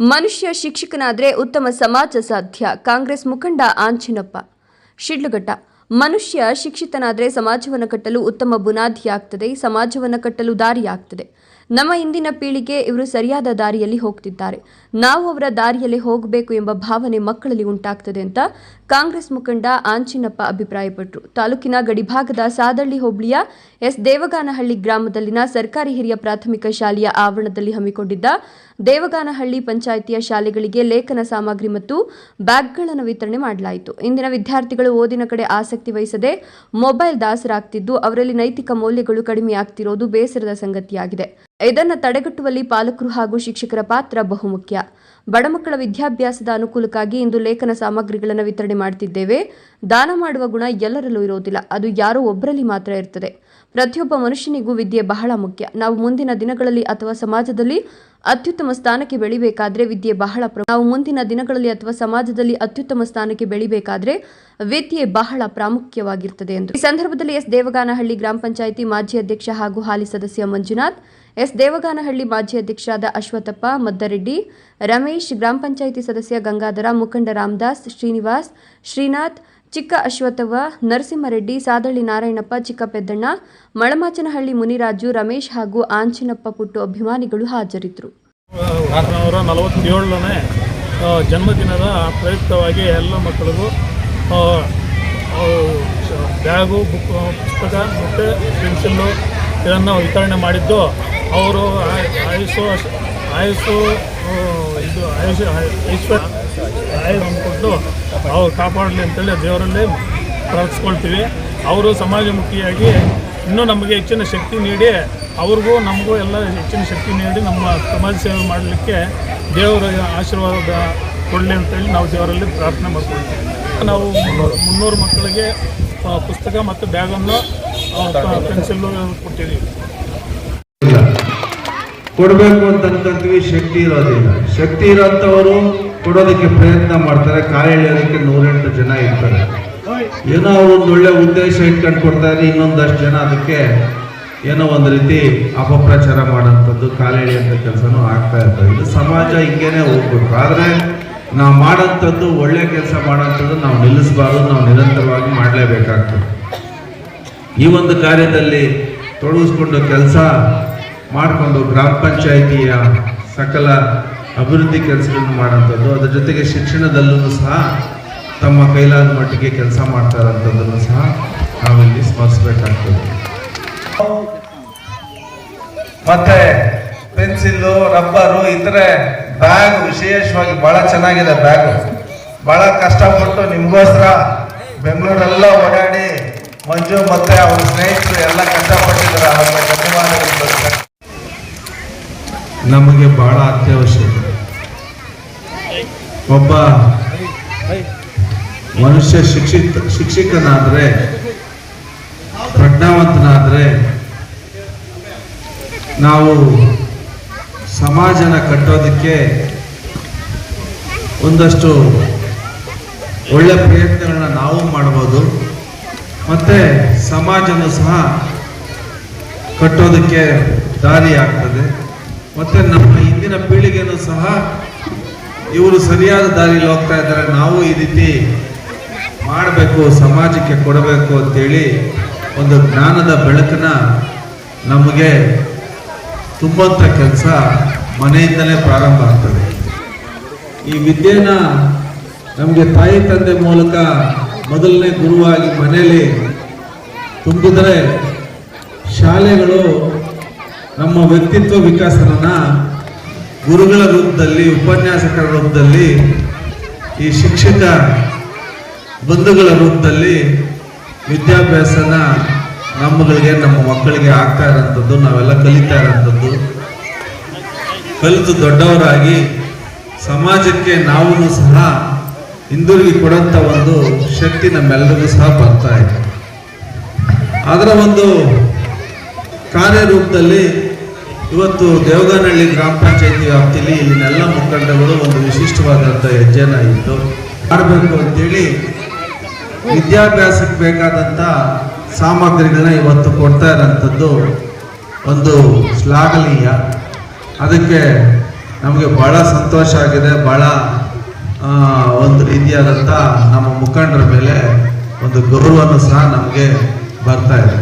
ಮನುಷ್ಯ ಶಿಕ್ಷಕನಾದ್ರೆ ಉತ್ತಮ ಸಮಾಜ ಸಾಧ್ಯ. ಕಾಂಗ್ರೆಸ್ ಮುಖಂಡ ಆಂಚಿನಪ್ಪ. ಶಿಡ್ಲಘಟ್ಟ. ಮನುಷ್ಯ ಶಿಕ್ಷಿತನಾದರೆ ಸಮಾಜವನ್ನು ಕಟ್ಟಲು ಉತ್ತಮ ಬುನಾದಿಯಾಗ್ತದೆ ಸಮಾಜವನ್ನು ಕಟ್ಟಲು ದಾರಿಯಾಗ್ತದೆ ನಮ್ಮ ಇಂದಿನ ಪೀಳಿಗೆ ಇವರು ಸರಿಯಾದ ದಾರಿಯಲ್ಲಿ ಹೋಗ್ತಿದ್ದಾರೆ. ನಾವು ಅವರ ದಾರಿಯಲ್ಲಿ ಹೋಗಬೇಕು ಎಂಬ ಭಾವನೆ ಮಕ್ಕಳಲ್ಲಿ ಉಂಟಾಗ್ತದೆ ಅಂತ ಕಾಂಗ್ರೆಸ್ ಮುಖಂಡ ಆಂಚಿನಪ್ಪ ಅಭಿಪ್ರಾಯಪಟ್ಟರು ತಾಲೂಕಿನ ಗಡಿಭಾಗದ ಸಾದಳ್ಳಿ ಹೋಬಳಿಯ ಎಸ್ ದೇವಗಾನಹಳ್ಳಿ ಗ್ರಾಮದಲ್ಲಿನ ಸರ್ಕಾರಿ ಹಿರಿಯ ಪ್ರಾಥಮಿಕ ಶಾಲೆಯ ಆವರಣದಲ್ಲಿ ಹಮ್ಮಿಕೊಂಡಿದ್ದ ದೇವಗಾನಹಳ್ಳಿ ಪಂಚಾಯಿತಿಯ ಶಾಲೆಗಳಿಗೆ ಲೇಖನ ಸಾಮಗ್ರಿ ಮತ್ತು ಬ್ಯಾಗ್ಗಳನ್ನು ವಿತರಣೆ ಮಾಡಲಾಯಿತು. ಇಂದಿನ ವಿದ್ಯಾರ್ಥಿಗಳು ಓದಿನ ಕಡೆ ಆಸಕ್ತಿ ವಹಿಸದೆ ಮೊಬೈಲ್ ದಾಸರಾಗ್ತಿದ್ದು, ಅವರಲ್ಲಿ ನೈತಿಕ ಮೌಲ್ಯಗಳು ಕಡಿಮೆಯಾಗ್ತಿರೋದು ಬೇಸರದ ಸಂಗತಿಯಾಗಿದೆ. ಇದನ್ನು ತಡೆಗಟ್ಟುವಲ್ಲಿ ಪಾಲಕರು ಹಾಗೂ ಶಿಕ್ಷಕರ ಪಾತ್ರ ಬಹುಮುಖ್ಯ. ಬಡ ಮಕ್ಕಳ ವಿದ್ಯಾಭ್ಯಾಸದ ಅನುಕೂಲಕ್ಕಾಗಿ ಇಂದು ಲೇಖನ ಸಾಮಗ್ರಿಗಳನ್ನು ವಿತರಣೆ ಮಾಡುತ್ತಿದ್ದೇವೆ ದಾನ ಮಾಡುವ ಗುಣ ಎಲ್ಲರಲ್ಲೂ ಇರೋದಿಲ್ಲ. ಅದು ಯಾರೋ ಒಬ್ಬರಲ್ಲಿ ಮಾತ್ರ ಇರ್ತದೆ. ಪ್ರತಿಯೊಬ್ಬ ಮನುಷ್ಯನಿಗೂ ವಿದ್ಯೆ ಬಹಳ ಮುಖ್ಯ. ನಾವು ಮುಂದಿನ ದಿನಗಳಲ್ಲಿ ಅಥವಾ ಸಮಾಜದಲ್ಲಿ ಅತ್ಯುತ್ತಮ ಸ್ಥಾನಕ್ಕೆ ಬೆಳಿಬೇಕಾದ್ರೆ ವಿದ್ಯೆ ಬಹಳ ನಾವು ಮುಂದಿನ ದಿನಗಳಲ್ಲಿ ಅಥವಾ ಸಮಾಜದಲ್ಲಿ ಅತ್ಯುತ್ತಮ ಸ್ಥಾನಕ್ಕೆ ಬೆಳಿಬೇಕಾದ್ರೆ ವಿದ್ಯೆ ಬಹಳ ಪ್ರಾಮುಖ್ಯವಾಗಿರ್ತದೆ ಎಂದು. ಈ ಸಂದರ್ಭದಲ್ಲಿ ಎಸ್. ದೇವಗಾನಹಳ್ಳಿ ಗ್ರಾಮ ಪಂಚಾಯಿತಿ ಮಾಜಿ ಅಧ್ಯಕ್ಷ ಹಾಗೂ ಹಾಲಿ ಸದಸ್ಯ ಮಂಜುನಾಥ್, ಎಸ್. ದೇವಗಾನಹಳ್ಳಿ ಮಾಜಿ ಅಧ್ಯಕ್ಷರಾದ ಅಶ್ವಥಪ್ಪ ಮದ್ದರೆಡ್ಡಿ, ರಮೇಶ್ ಗ್ರಾಮ ಪಂಚಾಯಿತಿ ಸದಸ್ಯ ಗಂಗಾಧರ, ಮುಖಂಡ ರಾಮದಾಸ್ ಶ್ರೀನಿವಾಸ್, ಶ್ರೀನಾಥ್ ಚಿಕ್ಕ ಅಶ್ವಥವ್ವ ನರಸಿಂಹರೆಡ್ಡಿ ಸಾದಳ್ಳಿ ನಾರಾಯಣಪ್ಪ ಚಿಕ್ಕ ಪೆದ್ದಣ್ಣ ಮಳಮಾಚನಹಳ್ಳಿ ಮುನಿರಾಜು ರಮೇಶ್ ಹಾಗೂ ಆಂಚಿನಪ್ಪ ಪುಟ್ಟು ಅಭಿಮಾನಿಗಳು ಹಾಜರಿದ್ದರು. ನಲವತ್ತೇಳನೇ ಜನ್ಮದಿನದ ಪ್ರಯುಕ್ತವಾಗಿ ಎಲ್ಲ ಮಕ್ಕಳಿಗೂ ಬ್ಯಾಗು ಬುಕ್ ಪುಸ್ತಕ ಮತ್ತು ಪೆನ್ಸಿಲ್ಲು ಇದನ್ನು ವಿತರಣೆ ಮಾಡಿದ್ದು ಅವರು ಆಯ್- ಆಯುಷು ಆಯುಷು ಆ, ಇದು ಆಯುಷ್ ಐಶ್ವರ್ಯ ಆಯುಷ್ ಅಂದ್ಕೊಟ್ಟು ಅವ್ರು ಕಾಪಾಡಲಿ ಅಂತೇಳಿ ದೇವರಲ್ಲಿ ಪ್ರಾರ್ಥಿಸ್ಕೊಳ್ತೀವಿ. ಅವರು ಸಮಾಜಮುಖಿಯಾಗಿ ಇನ್ನೂ ನಮಗೆ ಹೆಚ್ಚಿನ ಶಕ್ತಿ ನೀಡಿ ಅವ್ರಿಗೂ ನಮಗೂ ಎಲ್ಲ ಹೆಚ್ಚಿನ ಶಕ್ತಿ ನೀಡಿ ನಮ್ಮ ಸಮಾಜ ಸೇವೆ ಮಾಡಲಿಕ್ಕೆ ದೇವರ ಆಶೀರ್ವಾದ ಕೊಡಲಿ ಅಂತೇಳಿ ನಾವು ದೇವರಲ್ಲಿ ಪ್ರಾರ್ಥನೆ ಮಾಡ್ಕೊಳ್ತೀವಿ. ನಾವು ಮುನ್ನೂರು ಮುನ್ನೂರು ಮಕ್ಕಳಿಗೆ ಪುಸ್ತಕ ಮತ್ತು ಬ್ಯಾಗನ್ನು ಪೆನ್ಸಿಲ್ಲು ಕೊಟ್ಟಿದ್ದೀವಿ. ಕೊಡಬೇಕು ಅಂತ ಅನ್ಕೊಂತೀವಿ ಶಕ್ತಿ ಇರೋದಿಲ್ಲ. ಶಕ್ತಿ ಇರೋಂಥವರು ಕೊಡೋದಕ್ಕೆ ಪ್ರಯತ್ನ ಮಾಡ್ತಾರೆ, ಕಾಲು ಎಳೆಯೋದಕ್ಕೆ ನೂರೆಂಟು ಜನ ಇರ್ತಾರೆ. ಏನೋ ಒಂದು ಒಳ್ಳೆ ಉದ್ದೇಶ ಇಟ್ಕೊಂಡು ಕೊಡ್ತಾರೆ ಇನ್ನೊಂದಷ್ಟು ಜನ ಅದಕ್ಕೆ ಏನೋ ಒಂದು ರೀತಿ ಅಪಪ್ರಚಾರ ಮಾಡೋಂಥದ್ದು ಅಂತ ಕೆಲಸನೂ ಆಗ್ತಾ ಇರ್ತದೆ. ಇದು ಸಮಾಜ ಹಿಂಗೇನೆ ಹೋಗ್ಬೇಕು. ಆದರೆ ನಾವು ಮಾಡೋಂಥದ್ದು ಒಳ್ಳೆ ಕೆಲಸ ಮಾಡೋಂಥದ್ದು ನಾವು ನಿಲ್ಲಿಸಬಾರ್ದು, ನಾವು ನಿರಂತರವಾಗಿ ಮಾಡಲೇಬೇಕಾಗ್ತದೆ. ಈ ಒಂದು ಕಾರ್ಯದಲ್ಲಿ ತೊಡಗಿಸ್ಕೊಂಡು ಕೆಲಸ ಮಾಡಿಕೊಂಡು ಗ್ರಾಮ ಪಂಚಾಯಿತಿಯ ಸಕಲ ಅಭಿವೃದ್ಧಿ ಕೆಲಸಗಳನ್ನು ಮಾಡೋಂಥದ್ದು ಅದ್ರ ಜೊತೆಗೆ ಶಿಕ್ಷಣದಲ್ಲೂ ಸಹ ತಮ್ಮ ಕೈಲಾದ ಮಟ್ಟಿಗೆ ಕೆಲಸ ಮಾಡ್ತಾ ಇರೋಂಥದ್ದನ್ನು ಸಹ ನಾವಿಲ್ಲಿ ಸ್ಮರಿಸಬೇಕಾಗ್ತದೆ. ಮತ್ತೆ ಪೆನ್ಸಿಲ್ಲು ರಬ್ಬರು ಇತರೆ ಬ್ಯಾಗ್ ವಿಶೇಷವಾಗಿ ಬಹಳ ಚೆನ್ನಾಗಿದೆ ಬ್ಯಾಗ್. ಬಹಳ ಕಷ್ಟಪಟ್ಟು ನಿಮಗೋಸ್ಕರ ಬೆಂಗಳೂರೆಲ್ಲ ಓಡಾಡಿ ಮಂಜು ಮತ್ತೆ ಅವ್ರ ಸ್ನೇಹಿತರು ಎಲ್ಲ ಕಷ್ಟಪಟ್ಟಿದ್ದಾರೆ. ಅವ್ರಿಗೆ ಧನ್ಯವಾದಗಳು. ನಮಗೆ ಬಹಳ ಅತ್ಯವಶ್ಯಕ. ಒಬ್ಬ ಮನುಷ್ಯ ಶಿಕ್ಷಿತ, ಶಿಕ್ಷಕನಾದ್ರೆ, ಪ್ರಜ್ಞಾವಂತನಾದ್ರೆ, ನಾವು ಸಮಾಜನ ಕಟ್ಟೋದಕ್ಕೆ ಒಂದಷ್ಟು ಒಳ್ಳೆ ಪ್ರಯತ್ನಗಳನ್ನ ನಾವು ಮಾಡ್ಬೋದು. ಮತ್ತೆ ಸಮಾಜನೂ ಸಹ ಕಟ್ಟೋದಕ್ಕೆ ದಾರಿ ಆಗ್ತದೆ. ಮತ್ತೆ ನಮ್ಮ ಹಿಂದಿನ ಪೀಳಿಗೆನೂ ಸಹ ಇವರು ಸರಿಯಾದ ದಾರಿಯಲ್ಲಿ ಹೋಗ್ತಾ ಇದ್ದಾರೆ. ನಾವು ಈ ರೀತಿ ಮಾಡಬೇಕು, ಸಮಾಜಕ್ಕೆ ಕೊಡಬೇಕು ಅಂತೇಳಿ ಒಂದು ಜ್ಞಾನದ ಬೆಳಕನ್ನ ನಮಗೆ ತುಂಬಂಥ ಕೆಲಸ ಮನೆಯಿಂದಲೇ ಪ್ರಾರಂಭ ಆಗ್ತದೆ. ಈ ವಿದ್ಯೆನ ನಮಗೆ ತಾಯಿ ತಂದೆ ಮೂಲಕ ಮೊದಲನೇ ಗುರುವಾಗಿ ಮನೆಯಲ್ಲಿ ತುಂಬಿದರೆ ಶಾಲೆಗಳು ನಮ್ಮ ವ್ಯಕ್ತಿತ್ವ ವಿಕಾಸನ ಗುರುಗಳ ರೂಪದಲ್ಲಿ, ಉಪನ್ಯಾಸಕರ ರೂಪದಲ್ಲಿ, ಈ ಶಿಕ್ಷಕ ಬಂಧುಗಳ ರೂಪದಲ್ಲಿ ವಿದ್ಯಾಭ್ಯಾಸನ ನಮ್ಮಗಳಿಗೆ, ನಮ್ಮ ಮಕ್ಕಳಿಗೆ ಆಗ್ತಾ ಇರೋಂಥದ್ದು, ನಾವೆಲ್ಲ ಕಲಿತಾ ಇರೋಂಥದ್ದು. ಕಲಿತು ದೊಡ್ಡವರಾಗಿ ಸಮಾಜಕ್ಕೆ ನಾವು ಸಹ ಹಿಂದಿರುಗಿ ಕೊಡಂತ ಒಂದು ಶಕ್ತಿ ನಮ್ಮೆಲ್ಲರಿಗೂ ಸಹ ಬರ್ತಾ ಇದೆ. ಅದರ ಒಂದು ಕಾರ್ಯರೂಪದಲ್ಲಿ ಇವತ್ತು ದೇವಗಾನಹಳ್ಳಿ ಗ್ರಾಮ ಪಂಚಾಯತಿ ವ್ಯಾಪ್ತಿಯಲ್ಲಿ ಇಲ್ಲಿನೆಲ್ಲ ಮುಖಂಡಗಳು ಒಂದು ವಿಶಿಷ್ಟವಾದಂಥ ಹೆಜ್ಜೆನ ಇತ್ತು ಮಾಡಬೇಕು ಅಂತೇಳಿ ವಿದ್ಯಾಭ್ಯಾಸಕ್ಕೆ ಬೇಕಾದಂಥ ಸಾಮಗ್ರಿಗಳನ್ನ ಇವತ್ತು ಕೊಡ್ತಾ ಇರೋಂಥದ್ದು ಒಂದು ಶ್ಲಾಘನೀಯ. ಅದಕ್ಕೆ ನಮಗೆ ಭಾಳ ಸಂತೋಷ ಆಗಿದೆ. ಭಾಳ ಒಂದು ರೀತಿಯಾದಂಥ ನಮ್ಮ ಮುಖಂಡರ ಮೇಲೆ ಒಂದು ಗೌರವನೂ ಸಹ ನಮಗೆ ಬರ್ತಾ ಇದೆ.